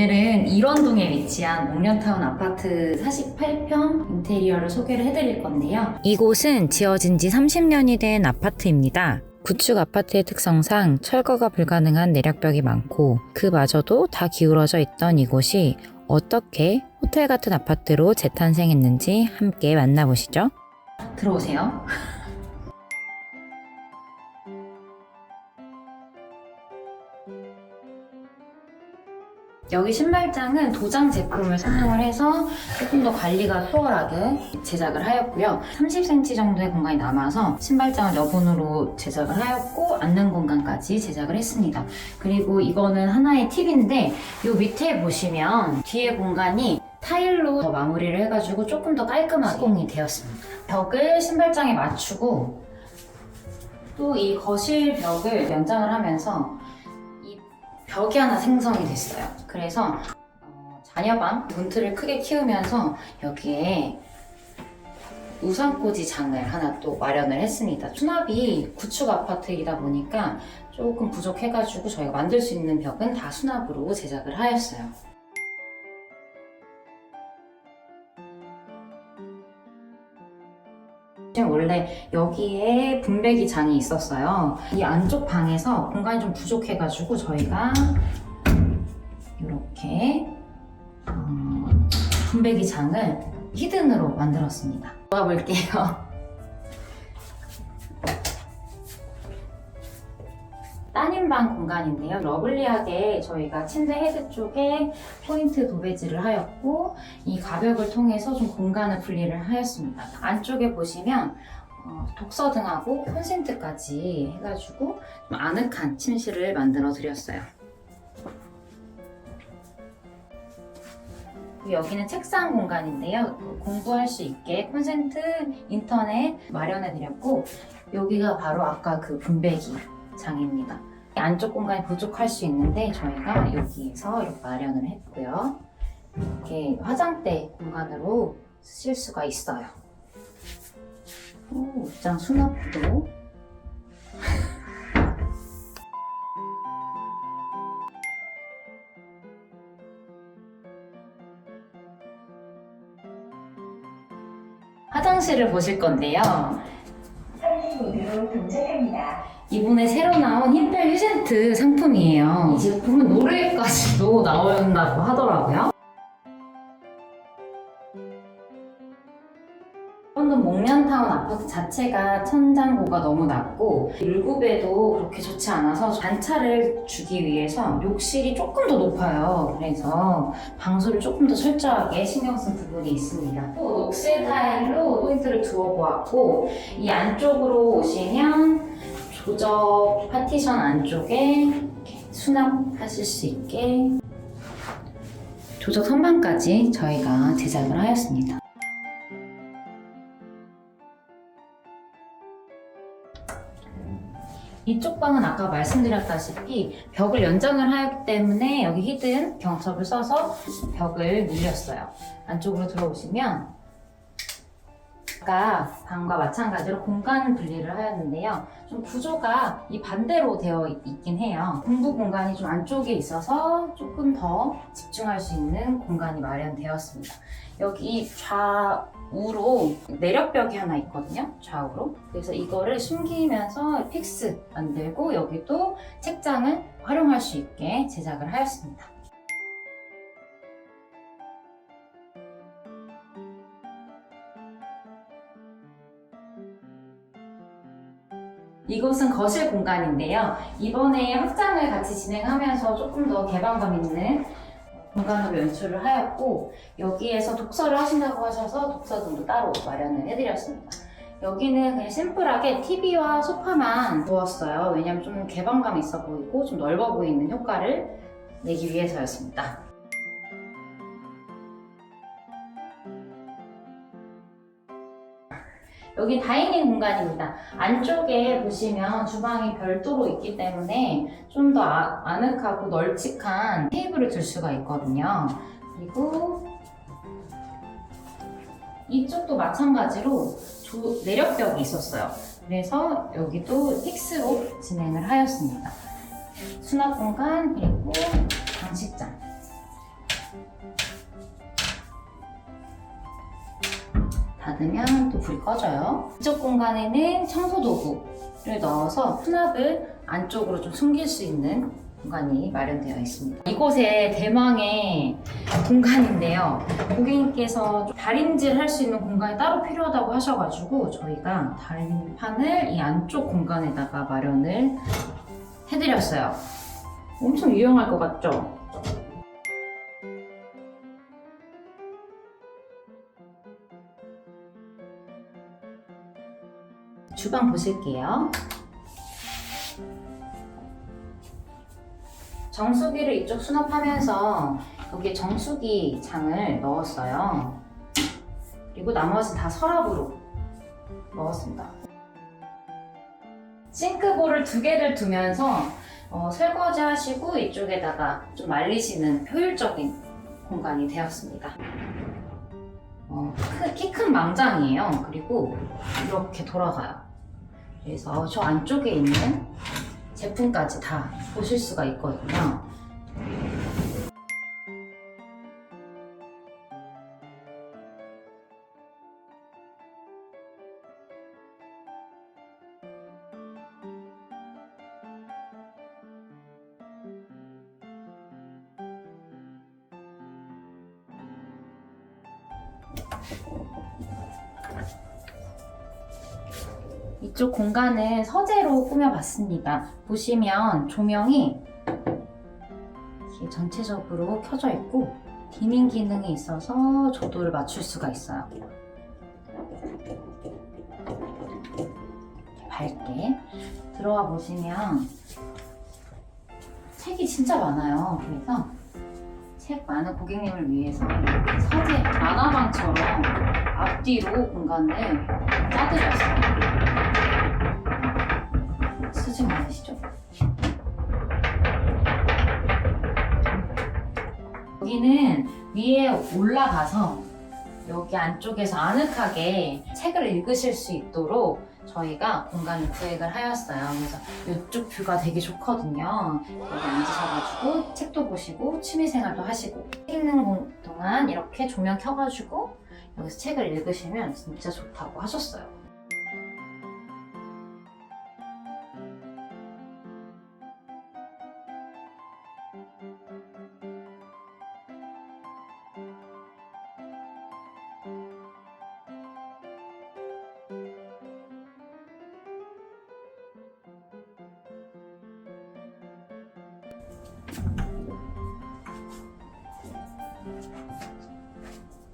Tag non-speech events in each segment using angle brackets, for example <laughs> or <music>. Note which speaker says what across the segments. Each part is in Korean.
Speaker 1: 오늘은 일원동에 위치한 옥년타운 아파트 48평 인테리어를 소개를 해드릴 건데요. 이곳은 지어진 지 30년이 된 아파트입니다. 구축 아파트의 특성상 철거가 불가능한 내력벽이 많고 그마저도 다 기울어져 있던 이곳이 어떻게 호텔 같은 아파트로 재탄생했는지 함께 만나보시죠. 들어오세요. 여기 신발장은 도장 제품을 사용을 해서 조금 더 관리가 수월하게 제작을 하였고요. 30cm 정도의 공간이 남아서 신발장을 여분으로 제작을 하였고 앉는 공간까지 제작을 했습니다. 그리고 이거는 하나의 팁인데 이 밑에 보시면 뒤에 공간이 타일로 더 마무리를 해가지고 조금 더 깔끔하게 시공이 되었습니다. 벽을 신발장에 맞추고 또 이 거실 벽을 연장을 하면서 이 벽이 하나 생성이 됐어요. 그래서 어, 자녀방 문틀을 크게 키우면서 여기에 우산꽂이 장을 하나 또 마련을 했습니다. 수납이 구축 아파트이다 보니까 조금 부족해가지고 저희가 만들 수 있는 벽은 다 수납으로 제작을 하였어요. 원래 여기에 분배기 장이 있었어요. 이 안쪽 방에서 공간이 좀 부족해가지고 저희가 이렇게 어, 분배기 장을 히든으로 만들었습니다. 들어가 볼게요. 따님방 공간인데요. 러블리하게 저희가 침대 헤드 쪽에 포인트 도배지를 하였고 이 가벽을 통해서 좀 공간을 분리를 하였습니다. 안쪽에 보시면 어, 독서등하고 콘센트까지 해가지고 좀 아늑한 침실을 만들어 드렸어요. 여기는 책상 공간인데요. 공부할 수 있게 콘센트, 인터넷 마련해 드렸고 여기가 바로 아까 그 분배기 장입니다. 안쪽 공간이 부족할 수 있는데 저희가 여기에서 이렇게 마련을 했고요. 이렇게 화장대 공간으로 쓰실 수가 있어요. 오, 옷장 수납도 <laughs> 화장실을 보실 건데요.
Speaker 2: 35도로 동작합니다.
Speaker 1: 이번에 새로 나온 흰별 휴센트 상품이에요. 이 제품은 노래까지도 <laughs> 나온다고 하더라고요. 런던 목련타운 아파트 자체가 천장고가 너무 낮고 일굽에도 그렇게 좋지 않아서 단차를 주기 위해서 욕실이 조금 더 높아요. 그래서 방수를 조금 더 철저하게 신경 쓴 부분이 있습니다. 또 녹색 타일로 포인트를 두어 보았고 이 안쪽으로 오시면 조적 파티션 안쪽에 수납하실 수 있게 조적 선반까지 저희가 제작을 하였습니다. 이쪽 방은 아까 말씀드렸다시피 벽을 연장을 하였기 때문에 여기 히든 경첩을 써서 벽을 늘렸어요. 안쪽으로 들어오시면 아까 방과 마찬가지로 공간 분리를 하였는데요. 좀 구조가 이 반대로 되어 있긴 해요. 공부 공간이 좀 안쪽에 있어서 조금 더 집중할 수 있는 공간이 마련되었습니다. 여기 좌우로 내력벽이 하나 있거든요. 좌우로. 그래서 이거를 숨기면서 픽스 만들고 여기도 책장을 활용할 수 있게 제작을 하였습니다. 이곳은 거실 공간인데요. 이번에 확장을 같이 진행하면서 조금 더 개방감 있는 공간으로 연출을 하였고 여기에서 독서를 하신다고 하셔서 독서등도 따로 마련을 해드렸습니다. 여기는 그냥 심플하게 TV와 소파만 두었어요. 왜냐면 좀 개방감 있어 보이고 좀 넓어 보이는 효과를 내기 위해서였습니다. 여기 다이닝 공간입니다. 안쪽에 보시면 주방이 별도로 있기 때문에 좀 더 아늑하고 널찍한 테이블을 둘 수가 있거든요. 그리고 이쪽도 마찬가지로 조- 내력벽이 있었어요. 그래서 여기도 픽스로 진행을 하였습니다. 수납 공간 그리고 닫으면 또 불이 꺼져요. 이쪽 공간에는 청소 도구를 넣어서 수납을 안쪽으로 좀 숨길 수 있는 공간이 마련되어 있습니다. 이곳에 대망의 공간인데요. 고객님께서 좀 다림질 할 수 있는 공간이 따로 필요하다고 하셔가지고 저희가 다림판을 이 안쪽 공간에다가 마련을 해드렸어요. 엄청 유용할 것 같죠? 주방 보실게요. 정수기를 이쪽 수납하면서 여기에 정수기 장을 넣었어요. 그리고 나머지 다 서랍으로 넣었습니다. 싱크볼을 두 개를 두면서 어, 설거지 하시고 이쪽에다가 좀 말리시는 효율적인 공간이 되었습니다. 어, 키큰 망장이에요. 그리고 이렇게 돌아가요. 그래서 저 안쪽에 있는 제품까지 다 보실 수가 있거든요. 이쪽 공간은 서재로 꾸며봤습니다. 보시면 조명이 전체적으로 켜져 있고 디밍 기능이 있어서 조도를 맞출 수가 있어요. 밝게 들어와 보시면 책이 진짜 많아요. 그래서 책 많은 고객님을 위해서 서재 만화방처럼 앞뒤로 공간을 짜드렸어요. 수직 많으시죠? 여기는 위에 올라가서 여기 안쪽에서 아늑하게 책을 읽으실 수 있도록 저희가 공간을 구획을 하였어요. 그래서 이쪽 뷰가 되게 좋거든요. 여기 앉으셔가지고 책도 보시고 취미생활도 하시고 책 읽는 공- 동안 이렇게 조명 켜가지고 여기서 책을 읽으시면 진짜 좋다고 하셨어요.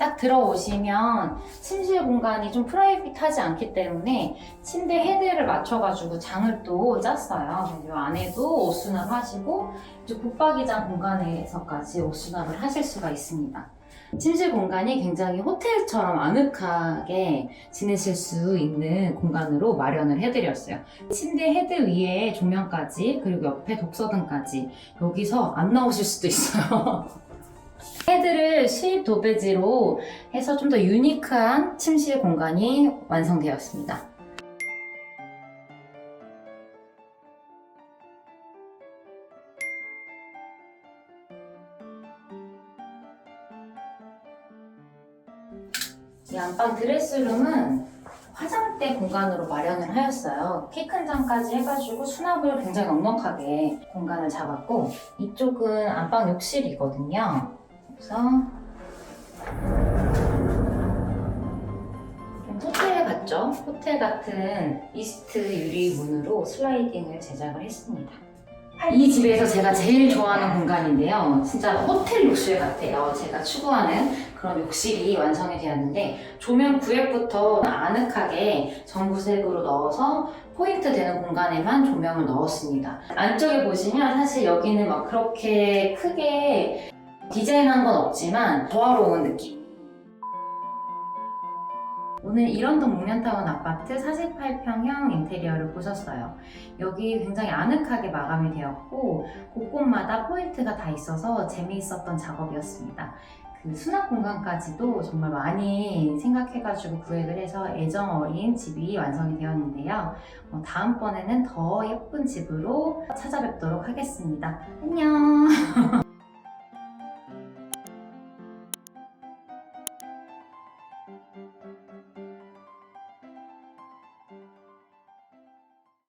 Speaker 1: 딱 들어오시면 침실 공간이 좀 프라이빗하지 않기 때문에 침대 헤드를 맞춰가지고 장을 또 짰어요. 이 안에도 옷 수납하시고 이제 붙박이장 공간에서까지 옷 수납을 하실 수가 있습니다. 침실 공간이 굉장히 호텔처럼 아늑하게 지내실 수 있는 공간으로 마련을 해드렸어요. 침대 헤드 위에 조명까지 그리고 옆에 독서등까지 여기서 안 나오실 수도 있어요. <laughs> 헤드를 수입 도배지로 해서 좀 더 유니크한 침실 공간이 완성되었습니다. 안방 드레스룸은 화장대 공간으로 마련을 하였어요. 키 큰 장까지 해가지고 수납을 굉장히 넉넉하게 공간을 잡았고 이쪽은 안방 욕실이거든요. 그래서 좀 호텔 같죠? 호텔 같은 이스트 유리 문으로 슬라이딩을 제작을 했습니다. 이 집에서 제가 제일 좋아하는 공간인데요. 진짜 호텔 욕실 같아요. 제가 추구하는 그런 욕실이 완성이 되었는데 조명 구획부터 아늑하게 전구색으로 넣어서 포인트 되는 공간에만 조명을 넣었습니다. 안쪽에 보시면 사실 여기는 막 그렇게 크게 디자인한 건 없지만 조화로운 느낌. 오늘 일원동 목련타운 아파트 48평형 인테리어를 보셨어요. 여기 굉장히 아늑하게 마감이 되었고 곳곳마다 포인트가 다 있어서 재미있었던 작업이었습니다. 그 수납 공간까지도 정말 많이 생각해가지고 구획을 해서 애정 어린 집이 완성이 되었는데요. 어, 다음번에는 더 예쁜 집으로 찾아뵙도록 하겠습니다. 안녕! <laughs>